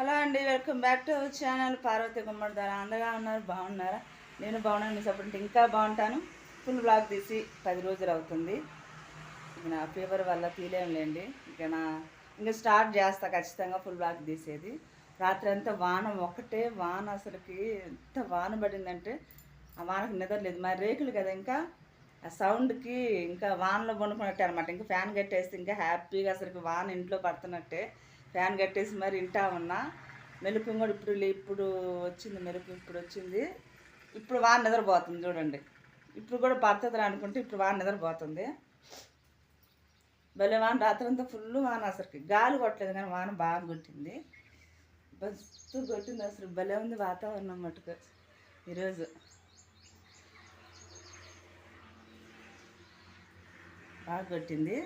Hello అండి welcome back to our channel Parvathi Gummadi ద్వారా. అందగా ఉన్నారు బాగున్నారా? నేను బాగున్నాను మీ సపోర్ట్ ఇంకా బాగుంటాను. ఫుల్ బ్లాగ్ తీసి పది రోజులు అవుతుంది. ఇక నా ఫీవర్ వల్ల తీలేంలేండి. ఇక నా ఇంకా స్టార్ట్ చేస్తా ఖచ్చితంగా ఫుల్ బ్లాగ్ తీసేది. రాత్రి అంతా వాన ఒకటే వాన అసలుకి ఎంత వాన పడిందంటే ఆ వానకు నిద్రలేదు మరి రేకులు కదా ఇంకా? ఆ సౌండ్కి ఇంకా వానలో పండుకున్నట్టే అనమాట ఇంకా ఫ్యాన్ కట్టేస్తే ఇంకా హ్యాపీగా అసలుకి వాన ఇంట్లో పడుతున్నట్టే. ఫ్యాన్ కట్టేసి మరి ఇంటా ఉన్నా. మెలకు కూడా ఇప్పుడు ఇప్పుడు వచ్చింది మెలకు ఇప్పుడు వచ్చింది. ఇప్పుడు వాన నిద్రపోతుంది చూడండి. ఇప్పుడు కూడా పడుతుంది అనుకుంటే ఇప్పుడు వాన నిద్రపోతుంది. భలే వాన రాత్రంతా ఫుల్ వాన అసలుకి. గాలి కొట్టలేదు కానీ వాన బాగా కొట్టింది. బస్తు కొట్టింది అసలు. భలే ఉంది వాతావరణం మటుకు ఈరోజు. బాగా కొట్టింది.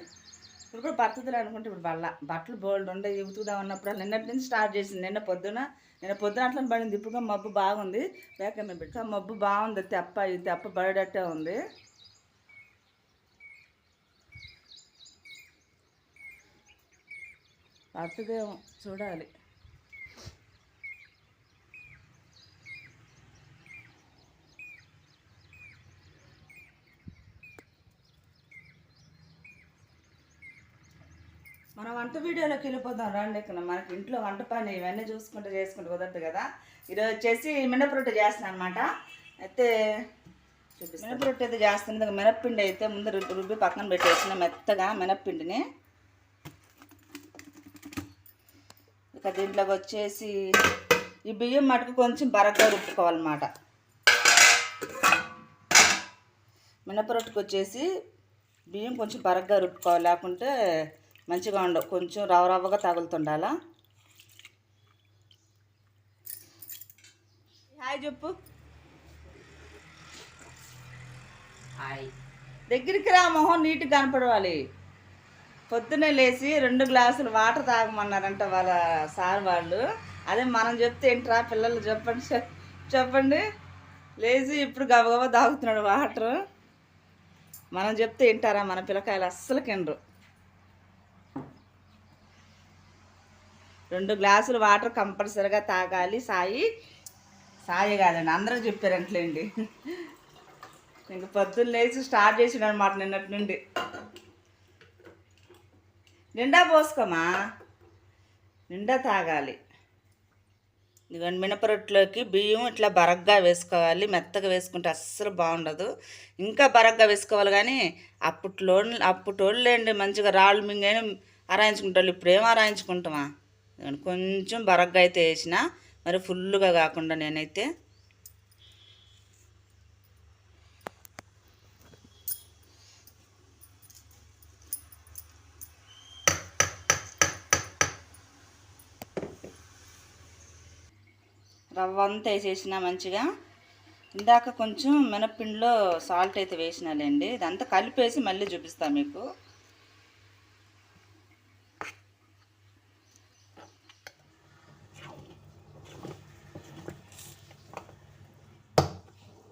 ఇప్పుడు కూడా పడుతుంది అనుకుంటే ఇప్పుడు బల్ల బట్టలు బోల్డ్ ఉండే ఉతుకుదాం అన్నప్పుడు నిన్నటి నుంచి స్టార్ట్ చేసింది. నిన్న పొద్దున నిన్న పొద్దున అట్లా పడింది. ఇప్పుడు మబ్బు బాగుంది. వేకమ్మ పెట్టుకో. మబ్బు బాగుంది. తెప్ప ఇది తెప్ప పడేటట్టే ఉంది. పడుతుందేమో చూడాలి. మన వంట వీడియోలోకి వెళ్ళిపోదాం. రండి ఇక్కడ మనకి ఇంట్లో వంట పని ఇవన్నీ చూసుకుంటూ చేసుకుంటూ కుదరదు కదా. ఈరోజు వచ్చేసి మినపరొట్టె చేస్తాను అనమాట అయితే మినపరొట్టె అయితే చేస్తుంది మినప్పిండి అయితే ముందు రుబ్బి పక్కన పెట్టేసిన మెత్తగా మినప్పిండిని. ఇక దీంట్లోకి వచ్చేసి ఈ బియ్యం మటుకు కొంచెం బరగ్గా రుబ్బుకోవాలన్నమాట. మినపరొట్టుకు వచ్చేసి బియ్యం కొంచెం బరగ్గా రుబ్బుకోవాలి. లేకుంటే మంచిగా ఉండవు కొంచెం రవ రవ్వగా తగులుతుండాలా? హాయ్ చెప్పు. హాయ్. దగ్గరికి రా మొహం నీట్గా కనపడవాలి. పొద్దున్నే లేచి రెండు గ్లాసులు వాటర్ తాగమన్నారంట వాళ్ళ సార్ వాళ్ళు. అదే మనం చెప్తే ఏంట్రా పిల్లలు చెప్పండి చెప్- చెప్పండి. లేచి ఇప్పుడు గబగబా తాగుతున్నాడు వాటర్. మనం చెప్తే వింటారా మన పిల్లకాయలు అస్సలు కిండ్రు రెండు గ్లాసులు వాటర్ కంపల్సరీగా తాగాలి. సాయి సాయి కాదండి అందరూ చెప్పారంటలేండి ఇంక పొద్దున్న లేచి స్టార్ట్ చేసిన అనమాట నిన్నటి నుండి. నిండా పోసుకోమా? నిండా తాగాలి. ఇదిగోండి మినపరొట్టులోకి బియ్యం ఇట్లా బరగ్గా వేసుకోవాలి. మెత్తగా వేసుకుంటే అస్సలు బాగుండదు. ఇంకా బరగ్గా వేసుకోవాలి కానీ అప్పట్లో అప్పటోళ్ళేండి మంచిగా రాళ్ళు మింగైనా ఆరాయించుకుంటాళ్ళు ఇప్పుడు ఏం ఆరాయించుకుంటామా? కొంచెం బరగ్గా అయితే వేసిన మరి ఫుల్గా కాకుండా నేనైతే రవ్వ అంతా వేసేసిన మంచిగా. ఇందాక కొంచెం మినప్పిండిలో సాల్ట్ అయితే వేసినాలేండి. ఇదంతా కలిపేసి మళ్ళీ చూపిస్తాను మీకు.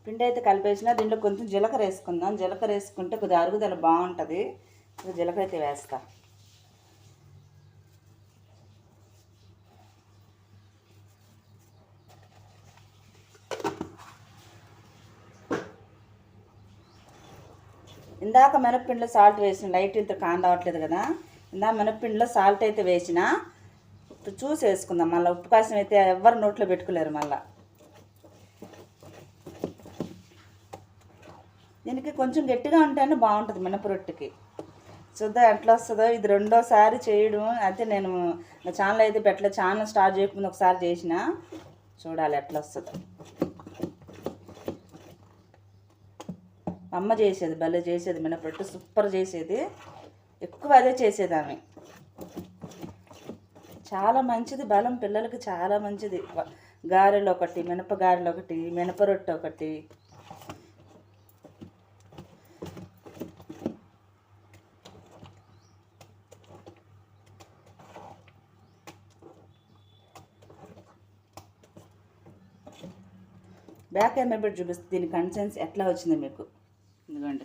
పిండి అయితే కలిపేసిన దీంట్లో కొంచెం జీలకర్ర వేసుకుందాం. జీలకర్ర వేసుకుంటే కొద్దిగా అరుగుదల బాగుంటుంది. జీలకర్ర అయితే వేస్తా. ఇందాక మినప్పిండిలో సాల్ట్ వేసిన లైట్ ఇంత కాన్ రావట్లేదు కదా. ఇందాక మినప్పిండిలో సాల్ట్ అయితే వేసిన చూసి వేసుకుందాం. మళ్ళీ ఉప్పు కాసిన అయితే ఎవ్వరు నోట్లో పెట్టుకోలేరు మళ్ళీ. దీనికి కొంచెం గట్టిగా ఉంటేనే బాగుంటుంది మినపరొట్టుకి. చూద్దాం ఎట్లా వస్తుందో ఇది రెండోసారి చేయడం. అయితే నేను నా ఛానల్ అయితే పెట్టలే ఛానల్ స్టార్ట్ చేయకముందు ఒకసారి చేసిన. చూడాలి ఎట్లా వస్తుందో. అమ్మ చేసేది భలే చేసేది మినపరొట్టు సూపర్ చేసేది. ఎక్కువ అదే చేసేది ఆమె. చాలా మంచిది బలం పిల్లలకి చాలా మంచిది. గారెలు ఒకటి మినప గారెలు ఒకటి మినపరొట్టు ఒకటి. బ్యాక్ కెమెరా పెట్టి చూపిస్తే దీని కన్సెన్స్ ఎట్లా వచ్చింది మీకు? ఇదిగోండి.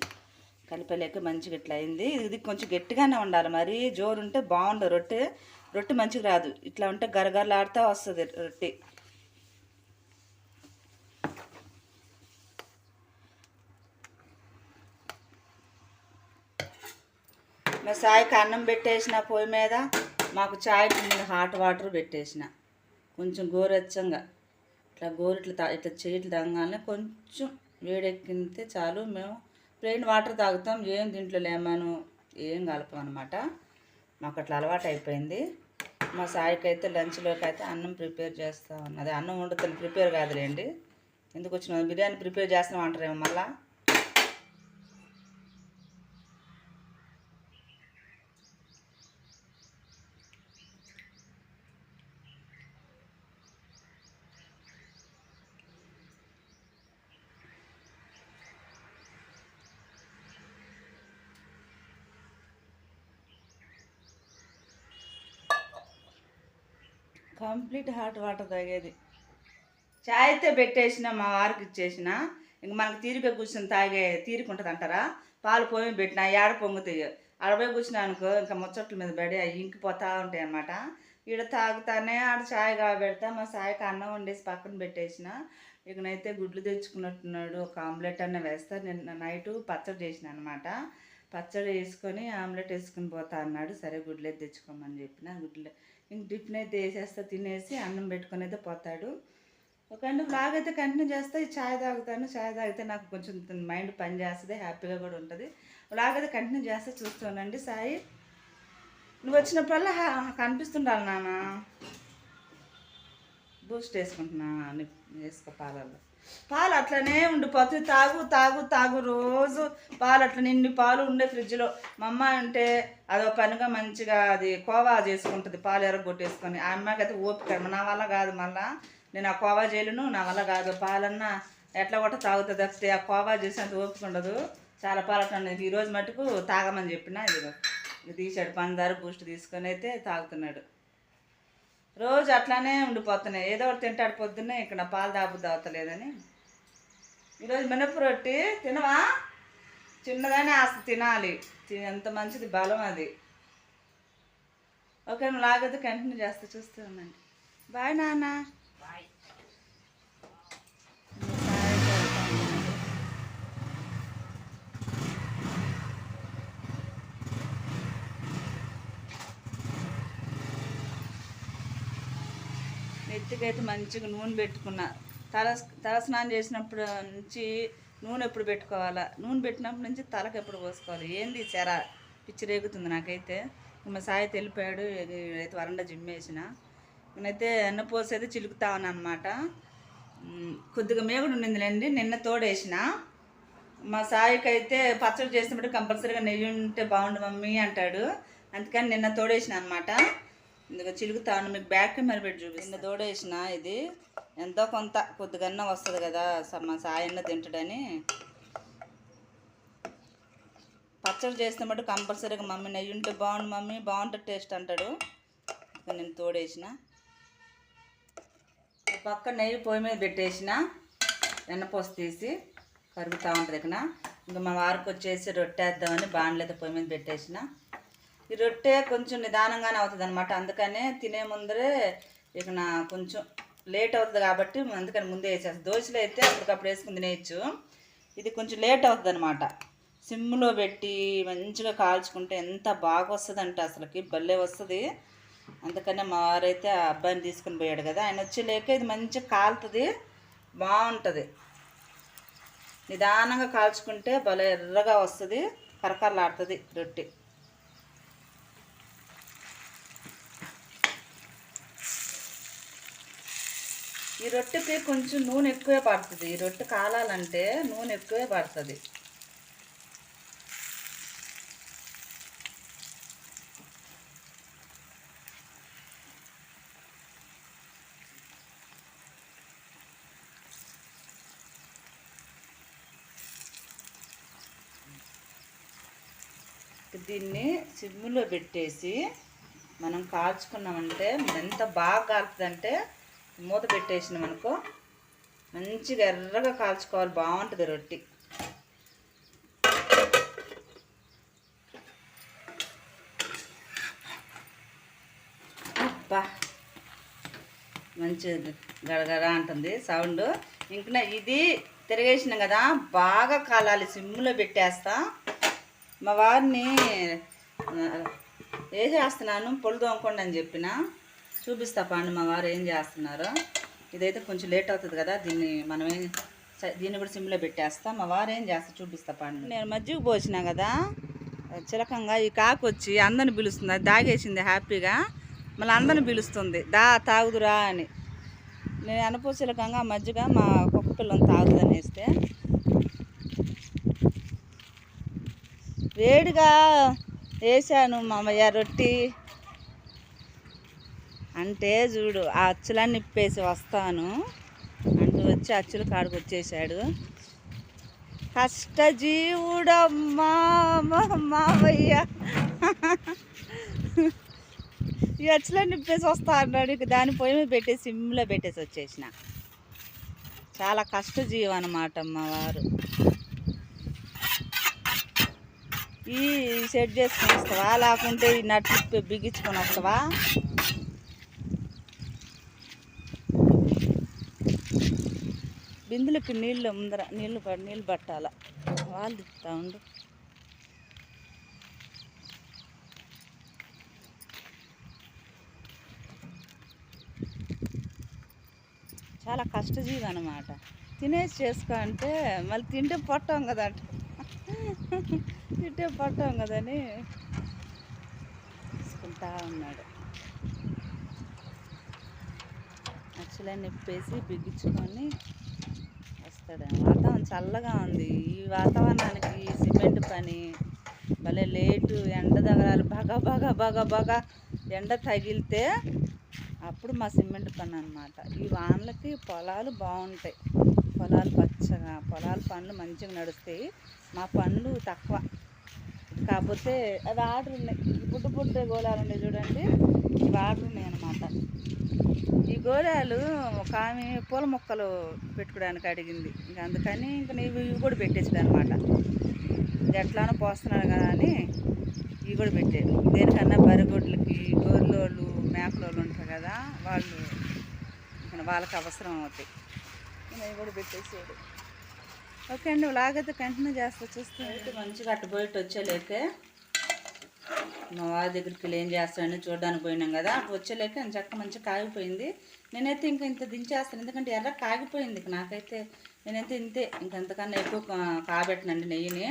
కలిపలేక మంచిగా ఇట్లా అయింది. ఇది కొంచెం గట్టిగానే ఉండాలి. మరి జోరు ఉంటే బాగుండదు. రొట్టె రొట్టె మంచిగా రాదు. ఇట్లా ఉంటే గరగరలాడుతూ వస్తుంది రొట్టె. మా సాయికి అన్నం పెట్టేసిన పొయ్యి మీద మాకు చాయ్ హాట్ వాటర్ పెట్టేసిన. కొంచెం గోరెచ్చంగా. ఇట్లా గోరు ఇట్లా తా- ఇట్లా చేతులు తాగానే కొంచెం వేడెక్కితే చాలు మేము ప్లెయిన్ వాటర్ తాగుతాం ఏం దీంట్లో లేమను ఏం కలపం అనమాట మాకు అట్లా అలవాటు అయిపోయింది. మా సాయికి అయితే లంచ్లోకి అయితే అన్నం ప్రిపేర్ చేస్తా ఉన్నది. అన్నం వండుతాను ప్రిపేర్ కాదులేండి. ఎందుకు వచ్చిన బిర్యానీ ప్రిపేర్ చేస్తాం అంటారేమో మళ్ళీ? కంప్లీట్ హాట్ వాటర్ తాగేది. చాయ్ అయితే పెట్టేసిన మా వారికి ఇచ్చేసిన ఇంక మనకు తీరిక కూర్చొని తాగే తీరిక ఉంటుంది అంటారా? పాలు పోయి పెట్టిన ఏడ పొంగుతాయి? అడపోయి కూర్చున్నా అనుకో ఇంకా ముచ్చట్ల మీద పడి అవి ఇంకిపోతూ ఉంటాయి అన్నమాట. ఈడ తాగుతానే ఆడ చాయ్ కాబెడతా మా సాయికి అన్నం వండేసి పక్కన పెట్టేసిన ఇకనైతే గుడ్లు తెచ్చుకున్నట్టున్నాడు. ఒక ఆమ్లెట్ అన్న వేస్తా నిన్న నైటు పచ్చడి చేసిన అనమాట పచ్చడి వేసుకొని ఆమ్లెట్ వేసుకుని పోతా అన్నాడు. సరే గుడ్లు తెచ్చుకోమని చెప్పిన. గుడ్లు ఇంక టిఫిన్ అయితే వేసేస్తా తినేసి అన్నం పెట్టుకుని అయితే పోతాడు. ఒక బ్లాగ్ అయితే కంటిన్యూ చేస్తే ఈ చాయ్ తాగుతాను చాయ్ తాగితే నాకు కొంచెం మైండ్ పని చేస్తుంది హ్యాపీగా కూడా ఉంటుంది. బ్లాగ్ అయితే కంటిన్యూ చేస్తే చూస్తానండి సాయి. నువ్వు వచ్చినప్పుడల్లా కనిపిస్తుండాలి నాన్న. బూస్ట్ వేసుకుంటున్నా అని వేసుకో పాలల్లో. పాలు అట్లనే ఉండిపోతుంది. తాగు తాగు తాగు రోజు పాలు అట్లా నిండి పాలు ఉండే ఫ్రిడ్జ్లో. మా అమ్మ అంటే అదో పనిగా మంచిగా అది కోవా చేసుకుంటుంది పాలు ఎరగొట్టేసుకొని. ఆ అమ్మాయికి అయితే ఓపిక నా వల్ల కాదు మళ్ళా. నేను ఆ కోవా చేయలేను నా వల్ల కాదు. పాలన్నా ఎట్లా కూడా తాగుతుంది తప్పితే ఆ కోవా చేసి అంత ఓపిక ఉండదు. చాలా పాలు అట్లా ఈరోజు మటుకు తాగమని చెప్పిన ఇది తీసాడు పందారు బూస్ట్ తీసుకొని అయితే తాగుతున్నాడు. రోజు అట్లానే ఉండిపోతున్నాయి. ఏదో ఒకటి తింటాడు పొద్దున్నే ఇక్కడ పాలు దాపు తాగుతలేదని ఈరోజు మినప్పు రొట్టి తినవా? చిన్నగానే ఆస్తి తినాలి. తి- ఎంత మంచిది బలం అది. ఓకే నువ్వు లాగదు కంటిన్యూ చేస్తే చూస్తూ ఉండండి. బాయ్ నాన్న. బాయ్ అయితే మంచిగా నూనె పెట్టుకున్నా. తల తల స్నానం చేసినప్పుడు నుంచి నూనె ఎప్పుడు పెట్టుకోవాలా? నూనె పెట్టినప్పటి నుంచి తలకు ఎప్పుడు పోసుకోవాలి? ఏంది చెర? పిచ్చి రేగుతుంది నాకైతే. మా సాయి తెలిపాడు అయితే వరండా జిమ్మేసిన నేనైతే ఎన్న పోసేది చిలుకుతా అనమాట కొద్దిగా మేగుడు ఉండిందిలేండి. నిన్న తోడేసిన మా సాయికి అయితే పచ్చడి చేసినప్పుడు కంపల్సరీగా నెయ్యి ఉంటే బాగుండు మమ్మీ అంటాడు. అందుకని నిన్న తోడేసిన అనమాట ఇందుకు చిలుగుతాను మీకు బ్యాక్ కెమెరా పెట్టి చూపిస్తాను నిన్న తోడేసిన ఇది. ఎంతో కొంత కొద్దిగన్నా వస్తుంది కదా స- మా సాయన్న తింటాడని. పచ్చడి చేసినప్పుడు కంపల్సరీగా మమ్మీ నెయ్యి ఉంటే బాగుండు మమ్మీ బాగుంటుంది టేస్ట్ అంటాడు. నేను తోడేసిన. పక్క నెయ్యి పొయ్యి మీద పెట్టేసిన. వెన్నపోసి తీసి కరుగుతూ ఉంటుంది ఇక్కడ. ఇంకా మా వారికి వచ్చేసి రొట్టేద్దామని వేద్దామని పొయ్యి మీద పెట్టేసిన. ఈ రొట్టె కొంచెం నిదానంగానే అవుతుంది అనమాట అందుకనే తినే ముందరే ఇక నా కొంచెం లేట్ అవుతుంది కాబట్టి అందుకని ముందే వేసేస్తాను దోశలు అయితే అప్పటికప్పుడు వేసుకుని తినేయచ్చు. ఇది కొంచెం లేట్ అవుతుంది అనమాట సిమ్లో పెట్టి మంచిగా కాల్చుకుంటే ఎంత బాగా వస్తుంది అంటే అసలుకి. భలే వస్తుంది. అందుకనే మా వారైతే ఆ అబ్బాయిని తీసుకుని పోయాడు కదా. ఆయన వచ్చి లేక ఇది మంచిగా కాలుతుంది. బాగుంటుంది. నిదానంగా కాల్చుకుంటే భలే ఎర్రగా వస్తుంది. కరకరలాడుతుంది రొట్టె. ఈ రొట్టెకి కొంచెం నూనె ఎక్కువే పడుతుంది. ఈ రొట్టె కాలాలంటే నూనె ఎక్కువే పడుతుంది. దీన్ని సిమ్లో పెట్టేసి మనం కాల్చుకున్నామంటే ఎంత బాగా కాలుతుందంటే మూత పెట్టేసినాం అనుకో మంచిగా ఎర్రగా కాల్చుకోవాలి. బాగుంటుంది రొట్టి. అబ్బా మంచి గడగడ అంటుంది సౌండ్. ఇంకా ఇది తిరగేసినాం కదా బాగా కాలాలి. సిమ్లో పెట్టేస్తా. మా వారిని ఏ చేస్తున్నాను? పొలు తోముకోండి అని చెప్పిన. చూపిస్తా పండు మా వారు ఏం చేస్తున్నారు. ఇదైతే కొంచెం లేట్ అవుతుంది కదా దీన్ని మనం ఏం దీన్ని కూడా సిమ్లో పెట్టేస్తా. మా వారు ఏం చేస్తా చూపిస్తా పండు. నేను మజ్జిగ పోసిన కదా చిలకంగా ఈ కాకు వచ్చి అందరిని పిలుస్తుంది. అది దాగేసింది హ్యాపీగా. మళ్ళీ అందరిని పిలుస్తుంది. దా తాగుదురా అని. నేను అనపోచిలకంగా మజ్జిగ మా కుక్క పిల్లని తాగుదని వేస్తే. వేడిగా వేసాను మామయ్య రొట్టి. అంటే చూడు ఆ అచ్చులన్నీ నిప్పేసి వస్తాను. అంటూ వచ్చి అచ్చుల కాడికి వచ్చేసాడు. కష్టజీవుడమ్మా మా- మావయ్య ఈ అచ్చులన్నీ నిప్పేసి వస్తా అన్నాడు. ఇక దాని పొయ్యి మీద పెట్టేసి సిమ్లో పెట్టేసి వచ్చేసిన. చాలా కష్టజీవి అనమాట మా వారు. ఈ సెట్ చేసుకొని వస్తావా? లేకుంటే ఈ నట్లు బిగించుకొని వస్తావా? బిందులకి నీళ్ళు ముందర నీళ్ళు నీళ్ళు పట్టాల. వాళ్ళు తిప్పుతా ఉండు. చాలా కష్టజీవి అనమాట తినేసి చేసుకో అంటే మళ్ళీ తింటే పట్టాం కదా తింటే పట్టాం కదని తీసుకుంటా ఉన్నాడు. అచ్చులన్నీ నిప్పేసి బిగించుకొని వస్తాడేమో వాతావరణం చల్లగా ఉంది. ఈ వాతావరణానికి సిమెంట్ పని. భలే లేటు ఎండ తగలాలి. బాగా బాగా బాగా బాగా ఎండ తగిలితే అప్పుడు మా సిమెంట్ పని అనమాట ఈ వానలకి పొలాలు బాగుంటాయి. పొలాలు పచ్చగా పొలాల పనులు మంచిగా నడుస్తాయి. మా పనులు తక్కువ. కాకపోతే అది ఆర్డర్ ఉన్నాయి. బుడ్డు పుట్టు పుట్టే గోళాలు ఉన్నాయి చూడండి. ఇవి ఆర్డర్ ఉన్నాయి అనమాట ఈ గోళాలు ఒక ఆమె పూల మొక్కలు పెట్టుకోవడానికి అడిగింది. ఇంకా అందుకని ఇంకా నీవు ఇవి కూడా పెట్టేసాడు అనమాట ఎట్లానో పోస్తున్నాడు కదా అని ఇవి కూడా పెట్టాడు దేనికన్నా బరిగొడ్లకి గోర్లోళ్ళు మేకలోళ్ళు ఉంటారు కదా వాళ్ళు ఇంకా వాళ్ళకి అవసరం అవుతాయి ఇవి కూడా పెట్టేసాడు ఓకే అండి లాగైతే కంటిన్యూ చేస్తా చూస్తే మంచిగా అటు బయట వచ్చేలేకే. మా వారి దగ్గరికి వెళ్ళి ఏం చేస్తాడని చూడడానికి పోయినాం కదా. అటు వచ్చేలేక చక్క మంచిగా కాగిపోయింది. నేనైతే ఇంకా ఇంత దించేస్తాను. ఎందుకంటే ఎర్ర కాగిపోయింది నాకైతే. నేనైతే ఇంతే. ఇంకంతకన్నా ఎక్కువ కాబెట్టనండి నెయ్యిని.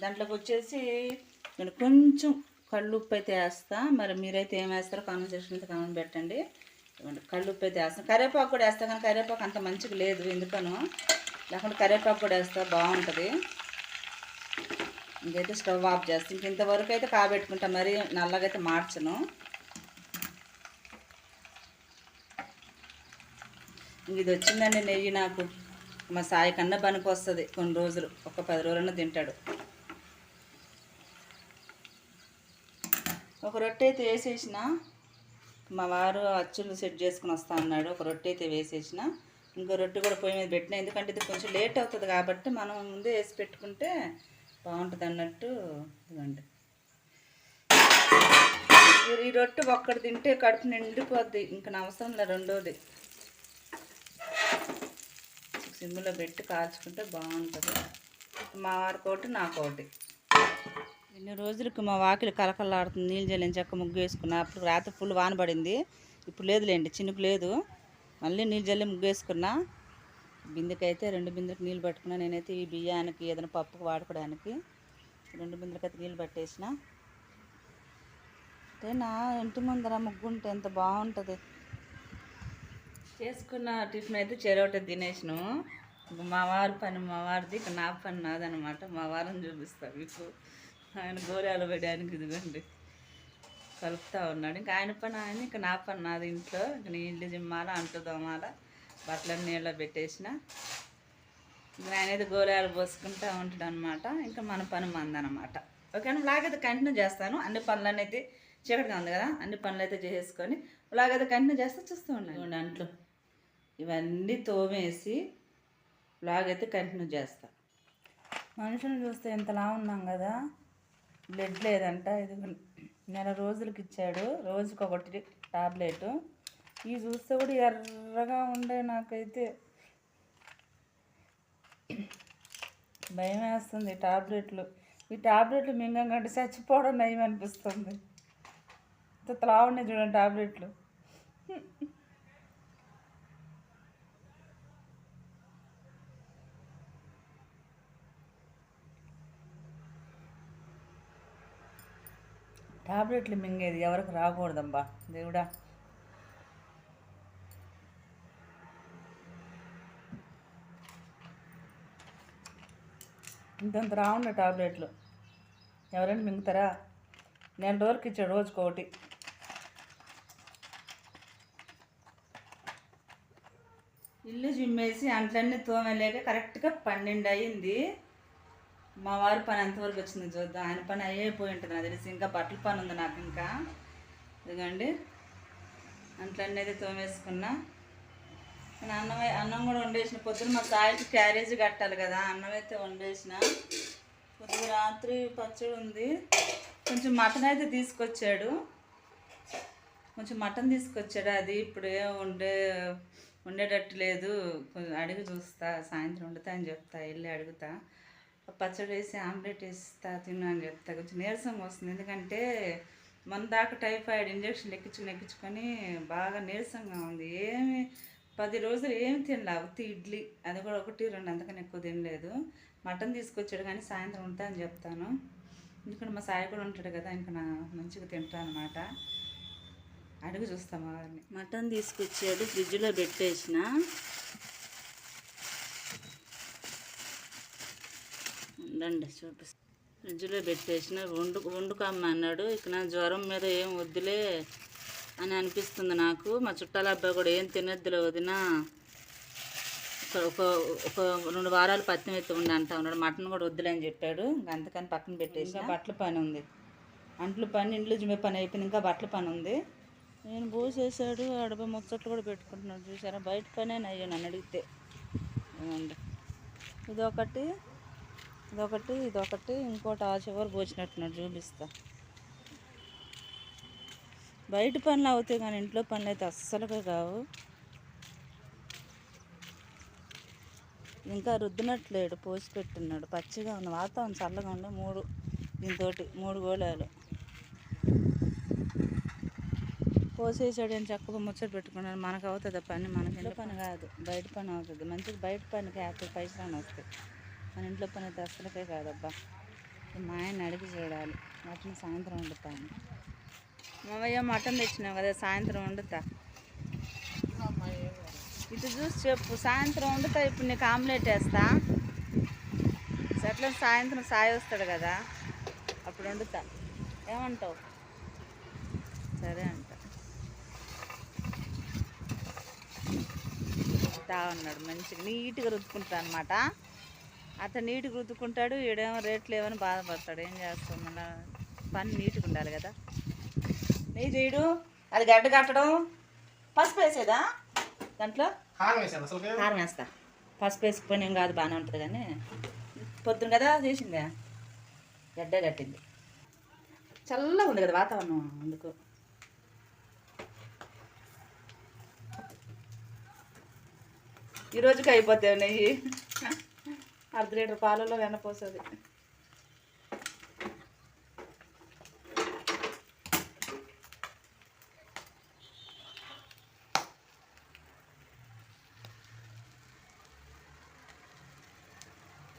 దాంట్లోకి వచ్చేసి నేను కొంచెం కళ్ళు ఉప్పు అయితే వేస్తా. మరి మీరైతే ఏం వేస్తారో కామెంట్ అయితే కామెంట్ పెట్టండి. ఇదిగోండి కళ్ళు ఉప్పు అయితే వేస్తాను. కరివేపాకు కూడా వేస్తాను కానీ కరివేపాకు అంత మంచిగా లేదు ఎందుకనో. లేకుంటే కరివేపాకు కూడా వేస్తా బాగుంటుంది. ఇంకైతే స్టవ్ ఆఫ్ చేస్తాను ఇంక ఇంతవరకు అయితే కాబెట్టుకుంటా మరి నల్లగా అయితే మార్చను. ఇంక ఇది వచ్చిందండి నెయ్యి నాకు. మా సాయి కన్నా పనికి వస్తుంది కొన్ని రోజులు ఒక పది రోజులన్నా తింటాడు. ఒక రొట్టె అయితే వేసేసిన. మా వారు అచ్చులు సెట్ చేసుకుని వస్తా అన్నాడు ఒక రొట్టె అయితే వేసేసిన. ఇంకో రొట్టె కూడా పొయ్యి మీద పెట్టిన ఎందుకంటే ఇది కొంచెం లేట్ అవుతుంది కాబట్టి మనం ముందే వేసి పెట్టుకుంటే బాగుంటుంది అన్నట్టు ఇదిగోండి. ఈ- రొట్టె ఒక్కటి తింటే కడుపు నిండిపోద్ది ఇంకా అవసరం లేదు రెండోది. సిమ్లో పెట్టి కాల్చుకుంటే బాగుంటుంది. మా వారికోటి నాకోటి. ఎన్ని రోజులకి మా వాకిలి కలకలాడుతుంది నీళ్ళు జల్లిన చెక్క ముగ్గు వేసుకున్నా. అప్పుడు రాత్రి ఫుల్ వాన పడింది. ఇప్పుడు లేదులేండి చినుకు లేదు. మళ్ళీ నీళ్ళు జల్లి ముగ్గు వేసుకున్నా. బిందెకైతే రెండు బిందెలకు నీళ్ళు పట్టుకున్నా నేనైతే ఈ బియ్యానికి ఏదైనా పప్పుకు వాడుకోవడానికి రెండు బిందెలకైతే నీళ్ళు పట్టేసిన. అంటే నా ఇంటి ముందర ముగ్గుంటే ఎంత బాగుంటుంది. చేసుకున్న టిఫిన్ అయితే చెరవట తినేసిను. మా వారి పని మా వారిది ఇక నా పని నాదనమాట మా వారిని చూపిస్తా మీకు. ఆయన గోరాలు వేయడానికి ఇదిగోండి. కలుపుతా ఉన్నాడు. ఇంకా ఆయన పని ఆయన ఇంకా నా పని నాది ఇంట్లో. ఇంక నీళ్ళు జిమ్మాల అంటు దోమాల బట్టలన్నీ నీళ్ళలో పెట్టేసిన. అయితే గోరాలు పోసుకుంటా ఉంటాడు అనమాట ఇంకా మన పని మందనమాట. ఓకే ఇలాగైతే కంటిన్యూ చేస్తాను. అన్ని పనులన్నీ అయితే చీకటిగా ఉంది కదా అన్ని పనులు అయితే చేసేసుకొని ఇలాగైతే కంటిన్యూ చేస్తే చూస్తూ ఉన్నాను అంట్లు. ఇవన్నీ తోమేసి బ్లాగ్ అయితే కంటిన్యూ చేస్తా. మనుషులు చూస్తే ఎంతలా ఉన్నాం కదా. బ్లడ్ లేదంట. ఇది నెల రోజులకి ఇచ్చాడు. రోజుకి ఒకటి టాబ్లెట్. ఇవి చూస్తే కూడా ఎర్రగా ఉండే నాకైతే భయం వేస్తుంది ఈ టాబ్లెట్లు. ఈ టాబ్లెట్లు మింగంటే చచ్చిపోవడం నయం అనిపిస్తుంది. ఇంత త్రావున్నాయి చూడండి టాబ్లెట్లు. టాబ్లెట్లు మింగేది ఎవరికి రాకూడదమ్మా దేవుడా. ఇంతంత రావుండే టాబ్లెట్లు. ఎవరైనా మింగుతారా? నెల రోజులకి ఇచ్చాడు రోజుకోటి ఇల్లు జిమ్మేసి అంట్లన్నీ తోమలేక కరెక్ట్గా పన్నెండు అయ్యింది. మా వారి పని ఎంతవరకు వచ్చింది చూద్దాం. ఆయన పని అయిపోయి ఉంటుంది నాకు తెలిసి. ఇంకా బట్టల పని ఉంది నాకు ఇంకా. ఇదిగోండి. అంట్లన్నీ అయితే తోమేసుకున్నా. నేను అన్నం అన్నం కూడా వండేసిన. పొద్దున మా సాయికి క్యారేజీ కట్టాలి కదా అన్నం అయితే వండేసిన. పొద్దున రాత్రి పచ్చడి ఉంది. కొంచెం మటన్ అయితే తీసుకొచ్చాడు. కొంచెం మటన్ తీసుకొచ్చాడు. అది ఇప్పుడు వండే వండేటట్టు లేదు. కొంచెం అడిగి చూస్తా సాయంత్రం వండుతా అని చెప్తా. వెళ్ళి అడుగుతా. పచ్చడి వేసి ఆమ్లెట్ వేస్తా తిన్నా అని చెప్తా. కొంచెం నీరసంగా వస్తుంది. ఎందుకంటే మన దాకా టైఫాయిడ్ ఇంజక్షన్ ఎక్కించుకుని ఎక్కించుకొని బాగా నీరసంగా ఉంది. ఏమి పది రోజులు ఏం తినలే. ఇడ్లీ అది కూడా ఒకటి రెండు అంతకన్నా ఎక్కువ తినలేదు. మటన్ తీసుకొచ్చాడు కానీ సాయంత్రం ఉంటా అని చెప్తాను. ఎందుకంటే మా సాయి కూడా ఉంటాడు కదా ఇంకా నా మంచిగా తింటా అనమాట అడుగు చూస్తాం వాళ్ళని మటన్ తీసుకొచ్చాడు ఫ్రిడ్జ్లో పెట్టేసిన. ఉండండి చూపిస్తా. ఫ్రిడ్జ్లో పెట్టేసిన. వండు వండుకమ్మ అన్నాడు. ఇక నా జ్వరం మీద ఏం వద్దులే. అని అనిపిస్తుంది నాకు. మా చుట్టాల అబ్బాయి కూడా ఏం తినొద్దులే వదిన. ఒక ఒక రెండు వారాలు పత్తి ఎత్తి ఉండి అంటా ఉన్నాడు. మటన్ కూడా వద్దులే అని చెప్పాడు. అందుకని పక్కన పెట్టేసి ఇంకా బట్టల పని ఉంది. అంట్లు పని ఇంట్లో జిమ్మే పని అయిపోయింది ఇంకా బట్టల పని ఉంది. నేను పోసేసాడు. అడప ముచ్చట్లు కూడా పెట్టుకుంటున్నాడు. చూసారా? బయట పనే అయ్యా నన్ను అడిగితే. ఇదొకటి ఇదొకటి ఇదొకటి. ఇంకోటి ఆ చివరి పోసినట్టున్నాడు. చూపిస్తా. బయట పనులు అవుతాయి కానీ ఇంట్లో పనులు అయితే అస్సలుగా కావు. ఇంకా రుద్దినట్లేడు పోసి పెట్టున్నాడు. పచ్చిగా ఉంది. వాతావరణం చల్లగా ఉండే మూడు దీంతో మూడు గోళాలు. పోసేసాడు అని చక్కగా ముచ్చట పెట్టుకున్నాడు. మనకు అవుతుంది పని? మనకి ఇంట్లో పని కాదు. బయట పని అవుతుంది. మంచిగా బయట పనికి యాభై పైసలు వస్తాయి. మన ఇంట్లో పని అయితే అస్సలకే కాదబ్బా. మా ఆయన అడిగి చూడాలి. వాటిని సాయంత్రం వండుతాను. మావయ్య మటన్ తెచ్చినావు కదా సాయంత్రం వండుతా. ఇటు చూసి చెప్పు సాయంత్రం వండుతా ఇప్పుడు నీకు ఆమ్లెట్ వేస్తా. సెట్ల సాయంత్రం సాయి వస్తాడు కదా అప్పుడు వండుతా. ఏమంటావు? సరే అంట. తా ఉన్నాడు మంచిగా నీట్గా రుద్దుకుంటా అనమాట అతను నీట్గా రుద్దుకుంటాడు ఈడేమో రేట్లు ఏమని బాధపడతాడు. ఏం చేస్తాం మన పని నీట్గా ఉండాలి కదా. నెయ్యి చేయడు అది గడ్డ కట్టడం. పసుపు వేసేదా? దాంట్లో? కారం వేస్తా. పసుపు వేసుకుని ఏం కాదు బాగానే ఉంటుంది కానీ. పొద్దున కదా చేసిందే? గడ్డ కట్టింది. చల్లగా ఉంది కదా వాతావరణం అందుకు. ఈ రోజుకి అయిపోతాయి నెయ్యి. అర్ధ లీటర్ పాలలో వెనపోతుంది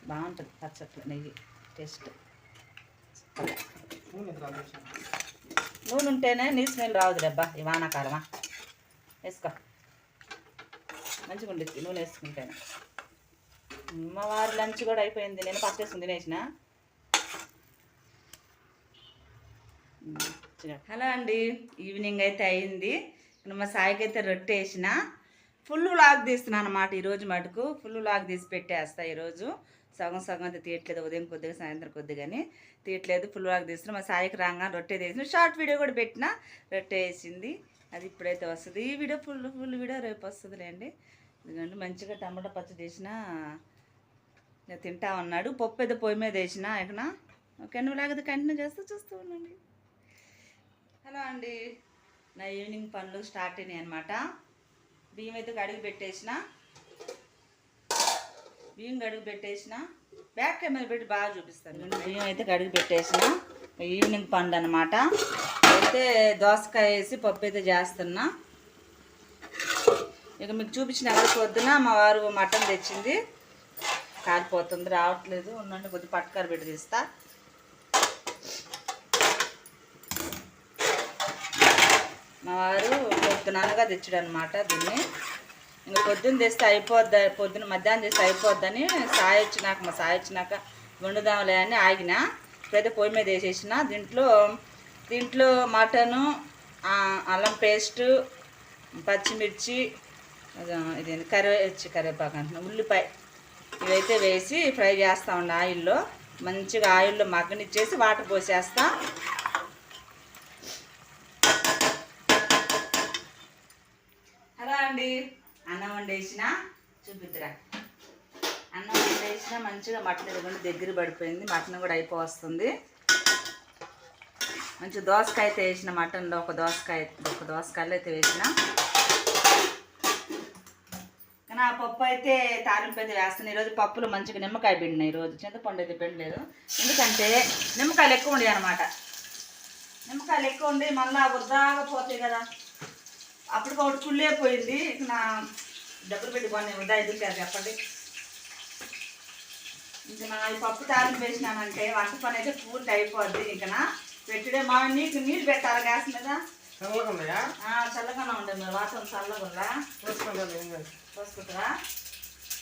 బాగుంటుంది పచ్చట్లు నెయ్యి టేస్ట్. నూనె ఉంటేనే నీ స్మెల్ రాదు రెబ్బా ఈ వానాకాలమా? వేసుకో. మంచిగా ఉండిద్ది నూనె వేసుకుంటేనే. మా లంచ్ కూడా అయిపోయింది నేను ఫస్ట్ వేసుకుని తినేసిన హలో అండి ఈవినింగ్ అయితే అయింది. మా సాయికి అయితే రొట్టె వేసిన. ఫుల్ వ్లాగ్ తీస్తున్నాను అనమాట ఈరోజు మటుకు. ఫుల్ వ్లాగ్ తీసి పెట్టేస్తా ఈరోజు. సగం సగం అది తీయట్లేదు ఉదయం కొద్దిగా సాయంత్రం కొద్దిగానే తీయట్లేదు. ఫుల్ వ్లాగ్ తీస్తున్నా మా సాయికి రాగా రొట్టె తీసిన. షార్ట్ వీడియో కూడా పెట్టిన రొట్టె వేసింది. అది ఇప్పుడైతే వస్తుంది. ఈ వీడియో ఫుల్ ఫుల్ వీడియో రేపు వస్తుందిలేండి. ఎందుకంటే మంచిగా టమాటా పచ్చడి చేసిన తింటా ఉన్నాడు. పప్పు ఏదో పొయ్యి మీద వేసిన ఇక్కడ ఓకే నువ్వు లాగదు కంటిన్యూ చేస్తూ చూస్తూ ఉండండి. హలో అండి. నా ఈవినింగ్ పనులు స్టార్ట్ అయినాయి అనమాట బియ్యం అయితే కడిగి పెట్టేసిన. బియ్యం గడుగు పెట్టేసిన? బ్యాక్ కెమెరా పెట్టి బాగా చూపిస్తాను. బియ్యం అయితే గడుగు పెట్టేసిన. ఈవినింగ్ పండు అనమాట అయితే దోసకాయ వేసి పప్పు అయితే చేస్తున్నా. ఇక మీకు చూపించిన ఎవరికి వద్దున? మా వారు మటన్ తెచ్చింది. కాలిపోతుంది రావట్లేదు. ఉండండి కొద్దిగా పట్టుకారు పెట్టి తీస్తా. మా వారు పొద్దుననగా తెచ్చాడు అనమాట దీన్ని. ఇంకా పొద్దున్న తెస్తే అయిపోద్ది పొద్దున మధ్యాహ్నం చేస్తే అయిపోద్దని సాయి వచ్చినాక మా సాయి వచ్చినాక వండుదాంలే అని ఆగిన ఇప్పుడైతే పొయ్యి మీద వేసేసిన దీంట్లో దీంట్లో మటను అల్లం పేస్టు పచ్చిమిర్చి ఇది కరివేచ్చి కరివేపాకు అంటున్నా ఉల్లిపాయ ఇవైతే వేసి ఫ్రై చేస్తా ఉండి ఆయిల్లో మంచిగా ఆయిల్లో మగ్గనిచ్చేసి వాటర్ పోసేస్తా. హలో అండి. అన్నం వండేసిన చూపిద్దురా. అన్నం వండేసిన మంచిగా మటన్ ఇవ్వకుండా దగ్గర పడిపోయింది మటన్ కూడా అయిపోవస్తుంది. మంచి దోసకాయ అయితే వేసిన మటన్లో ఒక దోసకాయ ఒక దోసకాయలు అయితే వేసిన. కానీ ఆ పప్పు అయితే తాలింపు అయితే వేస్తాను. ఈరోజు పప్పులు మంచిగా నిమ్మకాయ పిండిన ఈరోజు. చింతపండు అయితే పిండలేదు. ఎందుకంటే నిమ్మకాయలు ఎక్కువ ఉండేవి అనమాట నిమ్మకాయలు ఎక్కువ ఉండి మళ్ళీ వృధాగా పోతాయి కదా. అప్పుడు ఒకటి కుళ్ళే పోయింది. ఇక నా డబ్బులు పెట్టి కొన్ని వృధా ఎందుకు కాదు చెప్పండి. ఇంక నా ఈ పప్పు తాలింపు వేసినానంటే వంట పని అయితే పూర్తి అయిపోద్ది ఇంక నా. పెట్టుడే మా నీకు నీళ్ళు పెట్టాలి గ్యాస్ మీద. చల్లగానే ఉండే మీరు ఏం కాదు. పోసుకుంటారా?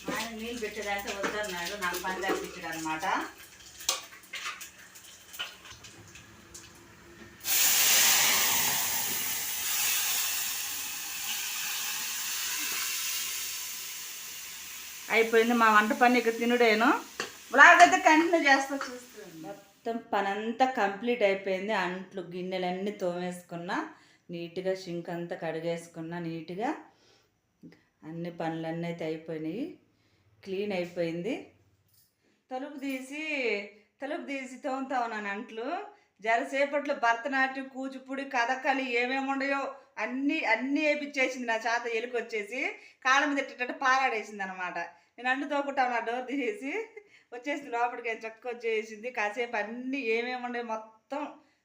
మా ఆయన నీళ్ళు పెట్టేదంటే వద్దన్నాడు నాకు పని తప్పించాడు అనమాట అయిపోయింది మా వంట పని ఇక తినుడేను. బ్లాగ్ అయితే కంటిన్యూ చేస్తా చూస్తుంది మొత్తం పని అంతా కంప్లీట్ అయిపోయింది అంట్లు గిన్నెలన్నీ తోమేసుకున్నా నీట్గా షింక్ అంతా కడిగేసుకున్నా నీట్గా. అన్ని పనులన్నీ అయితే అయిపోయినాయి క్లీన్ అయిపోయింది. తలుపు తీసి తలుపు తీసి తోముతా ఉన్నాను అంట్లు. జరసేపట్లో భరతనాట్యం కూచిపూడి కథకళి ఏమేమి ఉండయో అన్నీ అన్నీ వేపించేసింది నా చేత ఎలుకొచ్చేసి కాళ్ళ మీద ఇట్టేటట్టు పారాడేసింది అనమాట నేను అన్ను తోకుంటా నా డోర్ తీసేసి వచ్చేసింది లోపలికి చక్క వచ్చేసింది. కాసేపు అన్నీ ఏమేమి ఉండే మొత్తం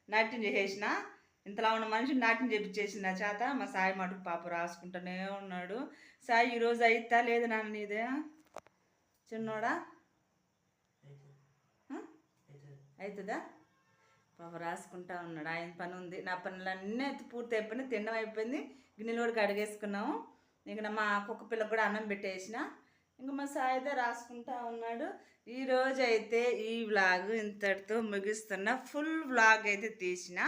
నాట్యం చేసేసిన. ఇంతలా ఉన్న మనిషిని నాట్యం చేపించేసింది నా చేత. మా సాయి మటుకు పాప రాసుకుంటూనే ఉన్నాడు. సాయి ఈరోజు అయితా లేదు నాన్న నీదే? చిన్నోడా? అవుతుందా పాప రాసుకుంటా ఉన్నాడు. ఆయన పని ఉంది. నా పనులన్నీ అయితే పూర్తి అయిపోయింది తినడం అయిపోయింది. గిన్నెలు కూడా కడిగేసుకున్నాము. ఇంకా మా కుక్క పిల్లకు కూడా అన్నం పెట్టేసిన. ఇంకా మా సాయితే రాసుకుంటా ఉన్నాడు. ఈరోజు అయితే ఈ వ్లాగ్ ఇంతటితో ముగిస్తున్నా. ఫుల్ వ్లాగ్ అయితే తీసిన.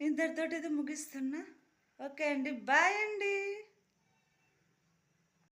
ఇంతటితో అయితే ముగిస్తున్నా. ఓకే అండి. బాయ్ అండి.